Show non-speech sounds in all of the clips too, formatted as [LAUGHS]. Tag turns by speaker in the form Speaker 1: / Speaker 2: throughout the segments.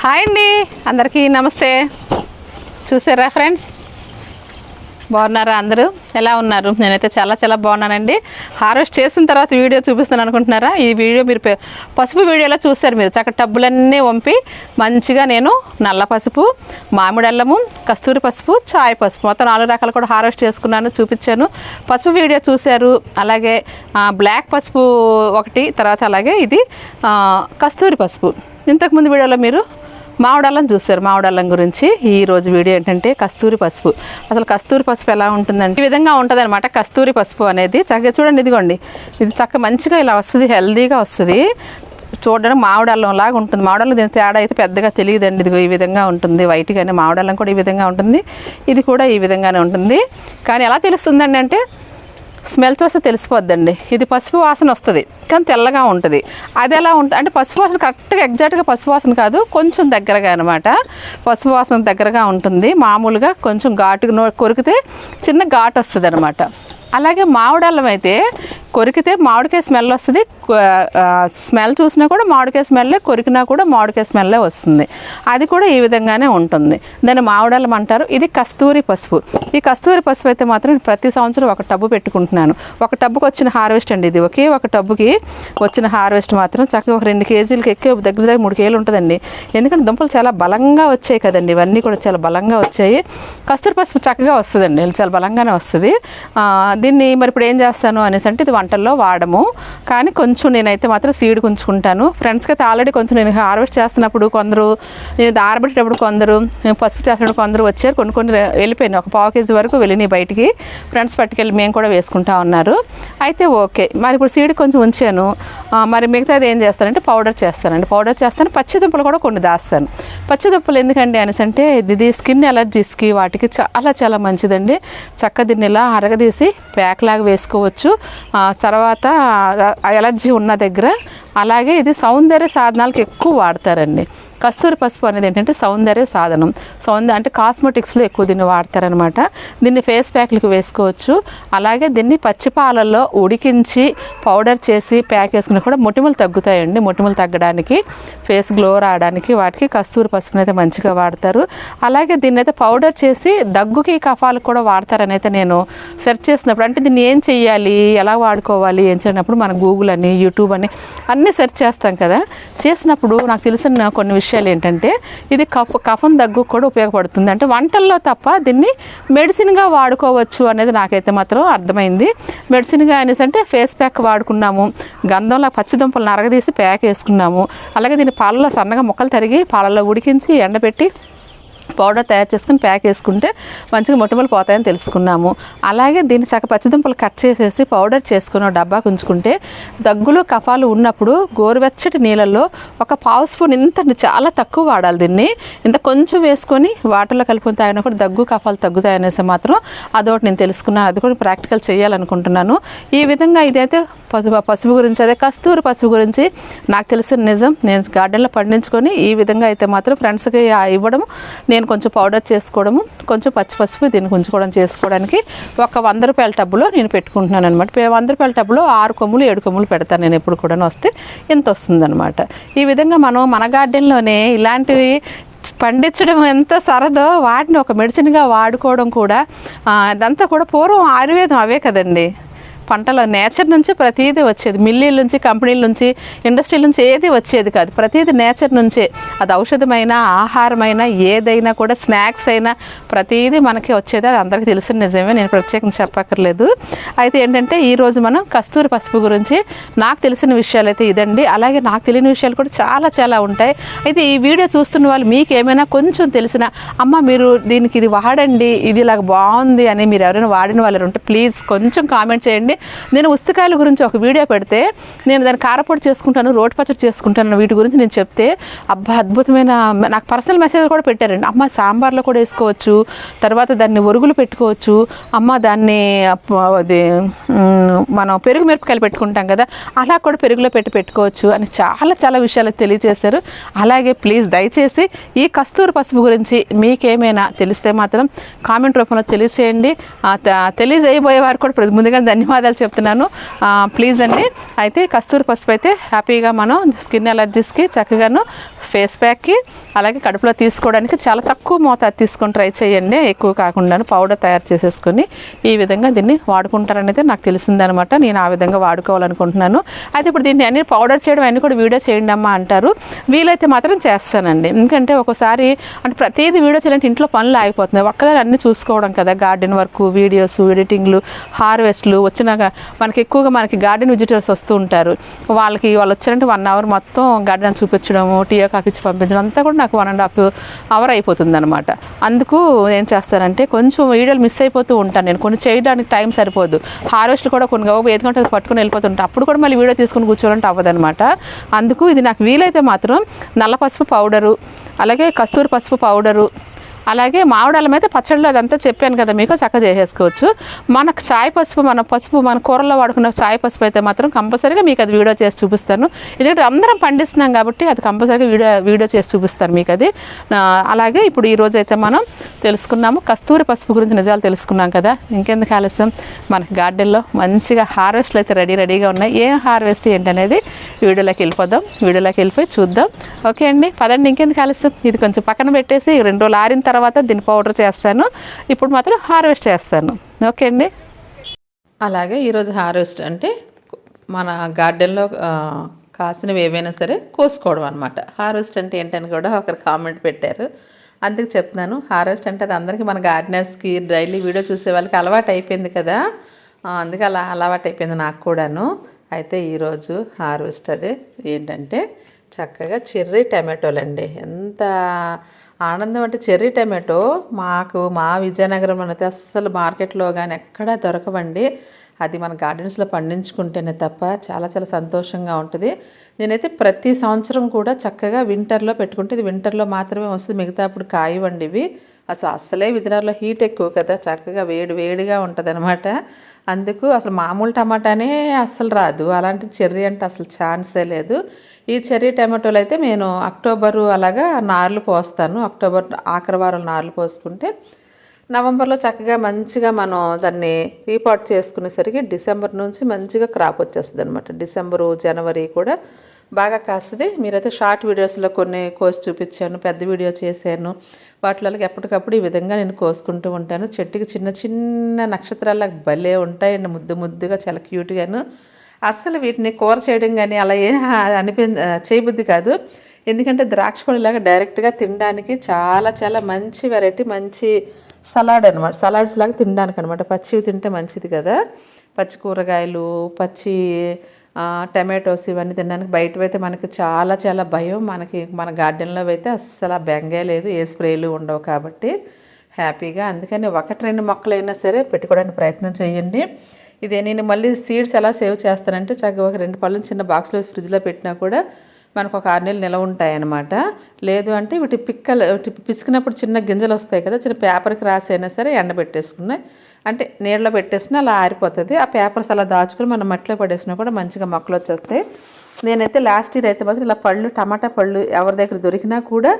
Speaker 1: Hi అండి. అందరికీ నమస్తే. చూసారా ఫ్రెండ్స్? బాగున్నారా అందరూ? ఎలా ఉన్నారు? నేనైతే చాలా చాలా బాగున్నానండి. హార్వెస్ట్ చేసిన తర్వాత వీడియో చూపిస్తాను అనుకుంటున్నారా? ఈ వీడియో మీరు పసుపు వీడియోలో చూస్తారు మీరు. చక్క టబ్బులన్నీ వంపి మంచిగా నేను నల్ల పసుపు మామిడి అల్లము కస్తూరి పసుపు చాయ్ పసుపు మొత్తం నాలుగు రకాలు కూడా హార్వెస్ట్ చేసుకున్నాను చూపించాను. పసుపు వీడియో చూశారు. అలాగే బ్లాక్ పసుపు ఒకటి తర్వాత అలాగే ఇది కస్తూరి పసుపు. ఇంతకుముందు వీడియోలో మీరు మామిడల్లం చూస్తారు మామిడల్లం గురించి. ఈ రోజు వీడియో ఏంటంటే కస్తూరి పసుపు. అసలు కస్తూరి పసుపు ఎలా ఉంటుందంటే ఈ విధంగా ఉంటుంది అనమాట కస్తూరి పసుపు అనేది. చక్కగా చూడండి ఇదిగోండి. ఇది చక్క మంచిగా ఇలా వస్తుంది హెల్దీగా వస్తుంది. చూడడానికి మామిడల్లం లాగా ఉంటుంది. మామిడల్లం దీని తేడా అయితే పెద్దగా తెలియదండి. ఇదిగో ఈ విధంగా ఉంటుంది. వైట్గానే మామిడల్లం కూడా ఈ విధంగా ఉంటుంది. ఇది కూడా ఈ విధంగానే ఉంటుంది. కానీ ఎలా తెలుస్తుందండి అంటే స్మెల్ చూస్తే తెలిసిపోద్దండి. ఇది పసుపు వాసన వస్తుంది కానీ తెల్లగా ఉంటుంది. అది ఎలా ఉంటుంది అంటే పసుపు వాసన కరెక్ట్గా ఎగ్జాక్ట్గా పసుపు వాసన కాదు కొంచెం దగ్గరగా అనమాట. పసుపు వాసన దగ్గరగా ఉంటుంది. మామూలుగా కొంచెం ఘాటుగా కొరికితే చిన్న ఘాటు వస్తుంది అనమాట అలాగే మామిడల్లం అయితే కొరికితే మామిడికాయ స్మెల్ వస్తుంది. స్మెల్ చూసినా కూడా మామిడికాయ స్మెల్లే కొరికినా కూడా మామిడికాయ స్మెల్లే వస్తుంది. అది కూడా ఈ విధంగానే ఉంటుంది. దాన్ని మామిడలం అంటారు. ఇది కస్తూరి పసుపు. ఈ కస్తూరి పసుపు అయితే మాత్రం నేను ప్రతి సంవత్సరం ఒక టబ్బు పెట్టుకుంటున్నాను. ఒక టబ్బుకి వచ్చిన హార్వెస్ట్ అండి ఇది. ఒకే ఒక టబ్బుకి వచ్చిన హార్వెస్ట్ మాత్రం చక్కగా ఒక రెండు కేజీలకి ఎక్కే దగ్గర దగ్గర మూడు కేజీలు ఉంటుందండి. ఎందుకంటే దుంపలు చాలా బలంగా వచ్చాయి కదండి. ఇవన్నీ కూడా చాలా బలంగా వచ్చాయి. కస్తూరి పసుపు చక్కగా వస్తుందండి. చాలా బలంగానే వస్తుంది. దీన్ని మరి ఇప్పుడు ఏం చేస్తాను అనేసి అంటే ఇది వంటల్లో వాడము. కానీ కొంచెం నేనైతే మాత్రం సీడ్ ఉంచుకుంటాను ఫ్రెండ్స్కి అయితే ఆల్రెడీ కొంచెం నేను హార్వెస్ట్ చేస్తున్నప్పుడు కొందరు నేను దారబెట్టేటప్పుడు ఆరబెట్టేటప్పుడు కొందరు నేను పసుపు చేసినప్పుడు కొందరు వచ్చారు. కొన్ని కొన్ని వెళ్ళిపోయినాయి. ఒక పావు కేజీ వరకు వెళ్ళినాయి బయటికి. ఫ్రెండ్స్ పట్టుకెళ్ళి మేము కూడా వేసుకుంటా ఉన్నారు. అయితే ఓకే. మరి ఇప్పుడు సీడ్ కొంచెం ఉంచాను. మరి మిగతాది ఏం చేస్తానంటే పౌడర్ చేస్తానండి. పౌడర్ చేస్తాను. పచ్చిదుంపలు కూడా కొన్ని దాస్తాను. పచ్చిదుంపలు ఎందుకండి అనేసి అంటే ఇది స్కిన్ ఎలర్జీస్కి వాటికి చాలా చాలా మంచిదండి. చక్క దీన్ని ఇలా అరగదీసి ప్యాక్ లాగా వేసుకోవచ్చు. తర్వాత ఎలర్జీ ఉన్న దగ్గర అలాగే ఇది సౌందర్య సాధనాలకు ఎక్కువ వాడతారండి. కస్తూరి పసుపు అనేది ఏంటంటే సౌందర్య సాధనం. సౌందర్య అంటే కాస్మెటిక్స్లో ఎక్కువ దీన్ని వాడతారనమాట. దీన్ని ఫేస్ ప్యాక్లకు వేసుకోవచ్చు. అలాగే దీన్ని పచ్చి పాలల్లో ఉడికించి పౌడర్ చేసి ప్యాక్ వేసుకుని కూడా మొటిమలు తగ్గుతాయండి. మొటిమలు తగ్గడానికి ఫేస్ గ్లో రావడానికి వాటికి కస్తూరి పసుపుని అయితే మంచిగా వాడతారు. అలాగే దీన్ని అయితే పౌడర్ చేసి దగ్గుకి కఫాలకు కూడా వాడతారని అయితే నేను సెర్చ్ చేసినప్పుడు అంటే దీన్ని ఏం చెయ్యాలి ఎలా వాడుకోవాలి ఏం చేయనప్పుడు మన గూగుల్ అని యూట్యూబ్ అని అన్నీ సెర్చ్ చేస్తాం కదా. చేసినప్పుడు నాకు తెలిసిన కొన్ని విషయాలు విషయాలు ఏంటంటే ఇది కఫ కఫం దగ్గు కూడా ఉపయోగపడుతుంది. అంటే వంటల్లో తప్ప దీన్ని మెడిసిన్గా వాడుకోవచ్చు అనేది నాకైతే మాత్రం అర్థమైంది. మెడిసిన్గా అనేసి అంటే ఫేస్ ప్యాక్ వాడుకున్నాము. గంధంలో పచ్చిదుంపలు నరగదీసి ప్యాక్ వేసుకున్నాము. అలాగే దీన్ని పాలలో సన్నగా ముక్కలు తరిగి పాలలో ఉడికించి ఎండబెట్టి పౌడర్ తయారు చేసుకుని ప్యాక్ చేసుకుంటే మంచిగా మొట్టమొదలు పోతాయని తెలుసుకున్నాము. అలాగే దీన్ని చక్క పచ్చిదుంపలు కట్ చేసేసి పౌడర్ చేసుకుని డబ్బా డబ్బాకు ఉంచుకుంటే దగ్గులు కఫాలు ఉన్నప్పుడు గోరువెచ్చటి నీళ్ళల్లో ఒక పావు స్పూన్ ఇంత చాలా తక్కువ వాడాలి దీన్ని. ఇంత కొంచెం వేసుకొని వాటర్లో కలుపుకొని తాగినా కూడా దగ్గు కఫాలు తగ్గుతాయనేసి మాత్రం అదొకటి నేను తెలుసుకున్నాను. అది కూడా ప్రాక్టికల్ చేయాలనుకుంటున్నాను. ఈ విధంగా ఇదైతే పసుపు పసుపు గురించి అదే కస్తూరి పసుపు గురించి నాకు తెలిసిన నిజం. నేను గార్డెన్లో పండించుకొని ఈ విధంగా అయితే మాత్రం ఫ్రెండ్స్కి ఇవ్వడం నేను కొంచెం పౌడర్ చేసుకోవడము కొంచెం పచ్చి పసుపు దీన్ని ఉంచుకోవడం చేసుకోవడానికి ఒక వంద రూపాయల టబ్బులో నేను పెట్టుకుంటున్నాను అనమాట వంద రూపాయల టబ్బులో ఆరు కొమ్ములు ఏడు కొమ్ములు పెడతాను నేను ఎప్పుడు కూడా వస్తే ఇంత వస్తుందన్నమాట. ఈ విధంగా మనం మన గార్డెన్లోనే ఇలాంటివి పండించడం ఎంత సరదో వాటిని ఒక మెడిసిన్గా వాడుకోవడం కూడా అదంతా కూడా పూర్వం ఆయుర్వేదం అవే కదండి. పంటలో నేచర్ నుంచి ప్రతిదీ వచ్చేది. మిల్లీల నుంచి కంపెనీల నుంచి ఇండస్ట్రీల నుంచి ఏది వచ్చేది కాదు. ప్రతిదీ నేచర్ నుంచే. అది ఔషధమైన ఆహారమైన ఏదైనా కూడా స్నాక్స్ అయినా ప్రతిదీ మనకి వచ్చేది. అది అందరికీ తెలిసిన నిజమే. నేను ప్రత్యేకం చెప్పక్కర్లేదు. అయితే ఏంటంటే ఈరోజు మనం కస్తూరి పసుపు గురించి నాకు తెలిసిన విషయాలు అయితే ఇదండి. అలాగే నాకు తెలియని విషయాలు కూడా చాలా చాలా ఉంటాయి. అయితే ఈ వీడియో చూస్తున్న వాళ్ళు మీకు ఏమైనా కొంచెం తెలిసిన అమ్మ మీరు దీనికి ఇది వాడండి ఇది ఇలాగ బాగుంది అని మీరు ఎవరైనా వాడిన వాళ్ళు ఉంటే ప్లీజ్ కొంచెం కామెంట్ చేయండి. నేను ఉస్తకాయల గురించి ఒక వీడియో పెడితే నేను దాన్ని కారపొడి చేసుకుంటాను రోడ్ పచ్చడి చేసుకుంటాను వీటి గురించి నేను చెప్తే అబ్బా అద్భుతమైన నాకు పర్సనల్ మెసేజ్ కూడా పెట్టారండి. అమ్మ సాంబార్లో కూడా వేసుకోవచ్చు తర్వాత దాన్ని ఒరుగులు పెట్టుకోవచ్చు అమ్మ దాన్ని అది మనం పెరుగు మిరపకాయలు పెట్టుకుంటాం కదా అలా కూడా పెరుగులో పెట్టి పెట్టుకోవచ్చు అని చాలా చాలా విషయాలు తెలియజేశారు. అలాగే ప్లీజ్ దయచేసి ఈ కస్తూరి పసుపు గురించి మీకేమైనా తెలిస్తే మాత్రం కామెంట్ రూపంలో తెలియచేయండి. తెలియజేయబోయే వారు కూడా ప్ర- ముందుగా ధన్యవాదాలు. చెప్తున్నాను. ప్లీజ్ అండి. అయితే కస్తూరి పసుపు అయితే హ్యాపీగా మనం స్కిన్ ఎలర్జీస్కి చక్కగాను ఫేస్ ప్యాక్కి అలాగే కడుపులో తీసుకోవడానికి చాలా తక్కువ మోతాదు తీసుకొని ట్రై చేయండి. ఎక్కువ కాకుండా పౌడర్ తయారు చేసేసుకొని ఈ విధంగా దీన్ని వాడుకుంటారనేది నాకు తెలిసిందనమాట. నేను ఆ విధంగా వాడుకోవాలనుకుంటున్నాను. అయితే ఇప్పుడు దీన్ని అన్ని పౌడర్ చేయడం అన్నీ కూడా వీడియో చేయండి అమ్మా అంటారు. వీలైతే మాత్రం చేస్తానండి. ఎందుకంటే ఒకసారి అంటే ప్రతిదీ వీడియో చేయాలంటే ఇంట్లో పనులు ఆగిపోతున్నాయి. ఒక్కదాని అన్ని చూసుకోవడం కదా గార్డెన్ వర్క్ వీడియోస్ ఎడిటింగ్లు హార్వెస్ట్లు వచ్చిన బాగా మనకి ఎక్కువగా మనకి గార్డెన్ విజిటర్స్ వస్తూ ఉంటారు. వాళ్ళకి వాళ్ళు వచ్చారంటే వన్ అవర్ మొత్తం గార్డెన్ చూపించడము టీ కాఫీ ఇచ్చి పంపించడం అంతా కూడా నాకు వన్ అండ్ హాఫ్ అవర్ అయిపోతుంది అనమాట అందుకు ఏం చేస్తానంటే కొంచెం వీడియోలు మిస్ అయిపోతూ ఉంటాను నేను. కొన్ని చేయడానికి టైం సరిపోదు. హార్వెస్ట్లు కూడా కొన్ని గౌ ఐదు పట్టుకుని వెళ్ళిపోతుంటాను అప్పుడు కూడా మళ్ళీ వీడియో తీసుకుని కూర్చోవాలంటే అవ్వదనమాట అందుకు ఇది నాకు వీలైతే మాత్రం నల్ల పసుపు పౌడరు అలాగే కస్తూరి పసుపు పౌడరు అలాగే మామిడాల మీద పచ్చడిలో అదంతా చెప్పాను కదా మీకు చక్కగా చేసేసుకోవచ్చు. మనకు చాయ్ పసుపు మన పసుపు మన కూరల్లో వాడుకున్న చాయ్ పసుపు అయితే మాత్రం కంపల్సరీగా మీకు అది వీడియో చేసి చూపిస్తాను. ఎందుకంటే అందరం పండిస్తున్నాం కాబట్టి అది కంపల్సరీగా వీడియో వీడియో చేసి చూపిస్తాను మీకు అది. అలాగే ఇప్పుడు ఈరోజు అయితే మనం తెలుసుకున్నాము కస్తూరి పసుపు గురించి నిజాలు తెలుసుకున్నాం కదా. ఇంకెందుకు ఆలస్యం? మనకి గార్డెన్లో మంచిగా హార్వెస్ట్లు అయితే రెడీ రెడీగా ఉన్నాయి. ఏం హార్వెస్ట్ ఏంటనేది వీడియోలోకి వెళ్ళిపోదాం. వీడియోలోకి వెళ్ళిపోయి చూద్దాం. ఓకే అండి పదండి ఇంకెందుకు ఆలస్యం? ఇది కొంచెం పక్కన పెట్టేసి రెండు రోజులు ఆరిన తర్వాత తర్వాత దీన్ని పౌడర్ చేస్తాను. ఇప్పుడు మాత్రం హార్వెస్ట్ చేస్తాను. ఓకే అండి? అలాగే ఈరోజు హార్వెస్ట్ అంటే మన గార్డెన్లో కాసినవి ఏవైనా సరే కోసుకోవడం అనమాట హార్వెస్ట్ అంటే ఏంటని కూడా ఒకరు కామెంట్ పెట్టారు. అందుకు చెప్తున్నాను హార్వెస్ట్ అంటే అది అందరికీ మన గార్డెనర్స్కి డైలీ వీడియో చూసే వాళ్ళకి అలవాటు అయిపోయింది కదా. అందుకే అలా అలవాటు అయిపోయింది నాకు కూడాను. అయితే ఈరోజు హార్వెస్ట్ అదే ఏంటంటే చక్కగా చెర్రీ టమాటోలు అండి ఎంత ఆనందం అంటే చెర్రీ టమాటో మాకు మా విజయనగరం అయితే అస్సలు మార్కెట్లో కానీ ఎక్కడా దొరకవండి. అది మన గార్డెన్స్లో పండించుకుంటేనే తప్ప చాలా చాలా సంతోషంగా ఉంటుంది. నేనైతే ప్రతి సంవత్సరం కూడా చక్కగా వింటర్లో పెట్టుకుంటే ఇది వింటర్లో మాత్రమే వస్తుంది. మిగతా అప్పుడు కాయవండి ఇవి. అసలు అస్సలే విజయనగరంలో హీట్ ఎక్కువ కదా. చక్కగా వేడి వేడిగా ఉంటుంది అందుకు అసలు మామూలు టమాటానే అస్సలు రాదు. అలాంటి చెర్రీ అంటే అసలు ఛాన్సే లేదు. ఈ చెర్రీ టమాటోలు అయితే నేను అక్టోబరు అలాగా నార్లు పోస్తాను. అక్టోబర్ ఆఖరి వారం నార్లు పోసుకుంటే నవంబర్లో చక్కగా మంచిగా మనం దాన్ని రీపాట్ చేసుకునేసరికి డిసెంబర్ నుంచి మంచిగా క్రాప్ వచ్చేస్తుంది అనమాట డిసెంబరు జనవరి కూడా బాగా కాస్తుంది. మీరైతే షార్ట్ వీడియోస్లో కొన్ని కోసి చూపించాను పెద్ద వీడియో చేశాను. వాటిలో ఎప్పటికప్పుడు ఈ విధంగా నేను కోసుకుంటూ ఉంటాను. చెట్టుకి చిన్న చిన్న నక్షత్రాలకు భలే ఉంటాయండి. ముద్దు ముద్దుగా చాలా క్యూట్గాను. అస్సలు వీటిని కూర చేయడం కానీ అలా ఏ అనిపి చేయబుద్ధి కాదు. ఎందుకంటే ద్రాక్ష పళ్ళలాగా డైరెక్ట్గా తినడానికి చాలా చాలా మంచి వెరైటీ మంచి సలాడ్ అనమాట సలాడ్స్ లాగా తినడానికి అనమాట పచ్చివి తింటే మంచిది కదా. పచ్చి కూరగాయలు పచ్చి టమాటోస్ ఇవన్నీ తినడానికి బయటవి అయితే మనకి చాలా చాలా భయం. మనకి మన గార్డెన్లో అయితే అస్సలు ఆ బెంగే లేదు. ఏ స్ప్రేలు ఉండవు కాబట్టి హ్యాపీగా. అందుకని ఒకటి రెండు మొక్కలైనా సరే పెట్టుకోవడానికి ప్రయత్నం చేయండి. ఇదే నేను మళ్ళీ సీడ్స్ ఎలా సేవ్ చేస్తానంటే చక్కగా ఒక రెండు పళ్ళని చిన్న బాక్స్లో ఫ్రిడ్జ్లో పెట్టినా కూడా మనకు ఒక ఆరు నెలలు నిలవ ఉంటాయన్నమాట. లేదు అంటే వీటి పిక్కలు పిసికినప్పుడు చిన్న గింజలు వస్తాయి కదా చిన్న పేపర్కి రాసి అయినా సరే ఎండబెట్టేసుకున్నాయి అంటే నీళ్ళలో పెట్టేసినా అలా ఆరిపోతుంది. ఆ పేపర్స్ అలా దాచుకుని మనం మట్టిలో పడేసినా కూడా మంచిగా మొక్కలు వచ్చేస్తాయి. నేనైతే లాస్ట్ ఇయర్ అయితే మాత్రం ఇలా పళ్ళు టమాటా పళ్ళు ఎవరి దగ్గర దొరికినా కూడా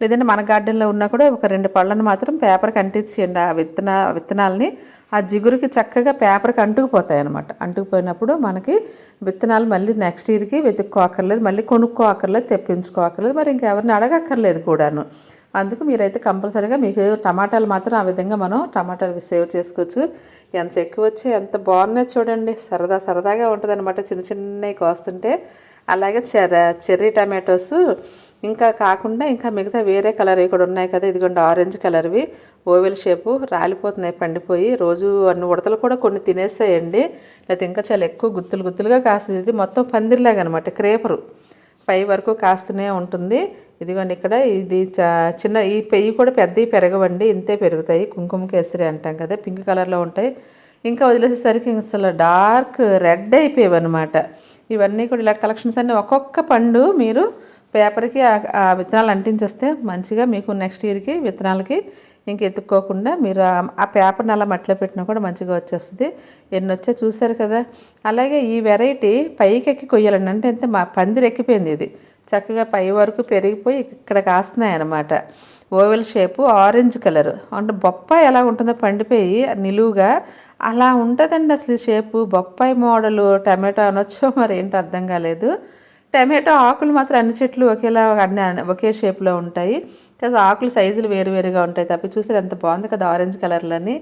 Speaker 1: లేదంటే మన గార్డెన్లో ఉన్నా కూడా ఒక రెండు పళ్ళను మాత్రం పేపర్కి అంటించేయండి ఆ విత్తన విత్తనాలని ఆ జిగురుకి చక్కగా పేపర్కి అంటుకుపోతాయి అనమాట అంటుకుపోయినప్పుడు మనకి విత్తనాలు మళ్ళీ నెక్స్ట్ ఇయర్కి వెతుక్కోకర్లేదు మళ్ళీ కొనుక్కోకర్లేదు తెప్పించుకోకర్లేదు మరి ఇంకెవరిని అడగక్కర్లేదు కూడాను. అందుకు మీరైతే కంపల్సరీగా మీకు టమాటాలు మాత్రం ఆ విధంగా మనం టమాటాలు సేవ్ చేసుకోవచ్చు. ఎంత ఎక్కువ వచ్చి ఎంత బాగున్నాయి చూడండి. సరదా సరదాగా ఉంటుంది అనమాట చిన్న చిన్నవి కోస్తుంటే. అలాగే చెర్రీ టమాటోస్ ఇంకా కాకుండా ఇంకా మిగతా వేరే కలర్ ఇక్కడ ఉన్నాయి కదా. ఇదిగోండి ఆరెంజ్ కలర్వి. ఓవెల్ షేపు రాలిపోతున్నాయి పండిపోయి. రోజు అన్ని ఉడతలు కూడా కొన్ని తినేస్తాయండి లేకపోతే ఇంకా చాలా ఎక్కువ గుత్తులు గుత్తులుగా కాస్తుంది. ఇది మొత్తం పందిరిలాగా అనమాట క్రేపరు. పై వరకు కాస్తూనే ఉంటుంది. ఇదిగోండి ఇక్కడ ఇది చా- చిన్న ఈ పెయ్యి కూడా పెద్దవి పెరగవండి. ఇంతే పెరుగుతాయి. కుంకుమ కేసరి అంటాం కదా పింక్ కలర్లో ఉంటాయి. ఇంకా వదిలేసేసరికి అసలు డార్క్ రెడ్ అయిపోయేవి అనమాట ఇవన్నీ కూడా ఇలా కలెక్షన్స్ అన్నీ ఒక్కొక్క పండు మీరు పేపర్కి ఆ- విత్తనాలు అంటించేస్తే మంచిగా మీకు నెక్స్ట్ ఇయర్కి విత్తనాలకి ఇంక ఎత్తుక్కోకుండా మీరు ఆ- పేపర్ని అలా మట్టిలో పెట్టినా కూడా మంచిగా వచ్చేస్తుంది. ఎన్ని వచ్చా చూసారు కదా? అలాగే ఈ వెరైటీ పైకి ఎక్కి కొయ్యాలండి. అంటే అంతే మా పందిరి ఎక్కిపోయింది ఇది. చక్కగా పై వరకు పెరిగిపోయి ఇక్కడ కాస్తున్నాయి అన్నమాట. Oval shape orange colour. అంటే బొప్పాయి ఎలా ఉంటుందో పండిపోయి నిలువుగా అలా ఉంటుందండి అసలు ఈ షేపు. బొప్పాయి మోడలు టమాటో అనొచ్చో మరి ఏంటో అర్థం కాలేదు. టమాటో ఆకులు మాత్రం అన్ని చెట్లు ఒకేలా అన్ని ఒకే షేప్లో ఉంటాయి. కాదు ఆకులు సైజులు వేరు వేరుగా ఉంటాయి తప్పి చూస్తే ఎంత బాగుంది. కదా ఆరెంజ్ కలర్లని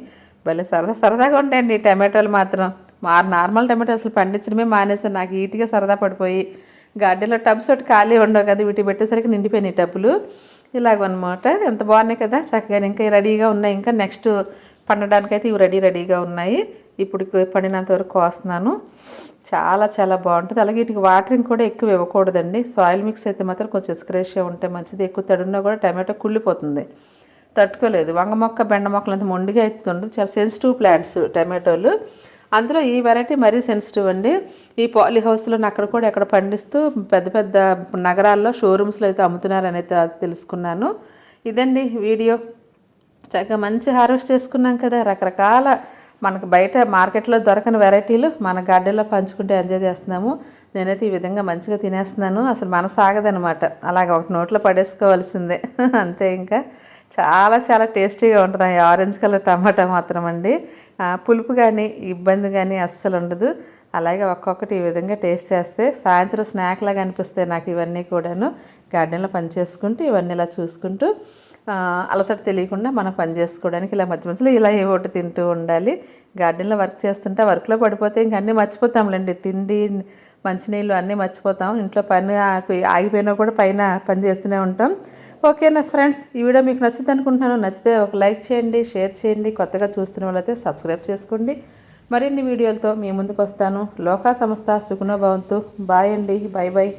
Speaker 1: భలే సరదా సరదాగా ఉంటాయండి టమాటోలు మాత్రం. మా నార్మల్ టమాటో అసలు పండించడమే మానేసాను నాకు ఈటిగా సరదా పడిపోయి గార్డెన్లో టబ్స్ ఒకటి ఖాళీ ఉండవు కదా వీటి పెట్టేసరికి నిండిపోయినాయి టబ్బులు. ఇలాగనమాట. ఎంత బాగున్నాయి కదా చక్కగా ఇంకా రెడీగా ఉన్నాయి. ఇంకా నెక్స్ట్ పండడానికైతే ఇవి రెడీ రెడీగా ఉన్నాయి. ఇప్పుడు పండినంత వరకు కోస్తున్నాను. చాలా చాలా బాగుంటుంది. అలాగే వీటికి వాటరింగ్ కూడా ఎక్కువ ఇవ్వకూడదండి. సాయిల్ మిక్స్ అయితే మాత్రం కొంచెం ఇసుకరేషియా ఉంటే మంచిది. ఎక్కువ తడున్నా కూడా టమాటో కుళ్ళిపోతుంది. తట్టుకోలేదు. వంగ మొక్క బెండ మొక్కలు అంత మొండిగా అవుతుంది చాలా సెన్సిటివ్ ప్లాంట్స్ టమాటోలు. అందులో ఈ వెరైటీ మరీ సెన్సిటివ్ అండి. ఈ పాలీ హౌస్లో అక్కడ కూడా ఎక్కడ పండిస్తూ పెద్ద పెద్ద నగరాల్లో షోరూమ్స్లో అయితే అమ్ముతున్నారని అయితే తెలుసుకున్నాను. ఇదండి వీడియో. చక్కగా మంచి హార్వెస్ట్ చేసుకున్నాం కదా. రకరకాల మనకు బయట మార్కెట్లో దొరకని వెరైటీలు మన గార్డెన్లో పంచుకుంటే ఎంజాయ్ చేస్తున్నాము. నేనైతే ఈ విధంగా మంచిగా తినేస్తున్నాను. అసలు మనసు ఆగదనమాట అలాగ ఒక నోట్లో పడేసుకోవాల్సిందే. [LAUGHS] అంతే ఇంకా. చాలా చాలా టేస్టీగా ఉంటుంది. ఈ ఆరెంజ్ కలర్ టమాటా మాత్రం అండి. పులుపు కానీ ఇబ్బంది కానీ అస్సలు ఉండదు. అలాగే ఒక్కొక్కటి ఈ విధంగా టేస్ట్ చేస్తే సాయంత్రం స్నాక్లాగా అనిపిస్తాయి నాకు ఇవన్నీ కూడాను. గార్డెన్లో పనిచేసుకుంటూ ఇవన్నీ ఇలా చూసుకుంటూ అలసట తెలియకుండా మనం పని చేసుకోవడానికి ఇలా మధ్య మధ్యలో ఇలా ఏ ఒకటి తింటూ ఉండాలి. గార్డెన్లో వర్క్ చేస్తుంటే వర్క్లో పడిపోతే ఇంక అన్నీ మర్చిపోతాంలేండి. తిండి మంచినీళ్ళు అన్నీ మర్చిపోతాం. ఇంట్లో పని ఆగి- ఆగిపోయినా కూడా పైన పని చేస్తూనే ఉంటాం. ఓకేనా ఫ్రెండ్స్ ఈ వీడియో మీకు నచ్చింది అనుకుంటున్నాను. నచ్చితే ఒక లైక్ చేయండి షేర్ చేయండి. కొత్తగా చూస్తున్న వాళ్ళైతే సబ్స్క్రైబ్ చేసుకోండి. మరిన్ని వీడియోలతో మీ ముందుకు వస్తాను లోకా సంస్థ సుఖనో భవంతు. బాయ్ అండి. Bye bye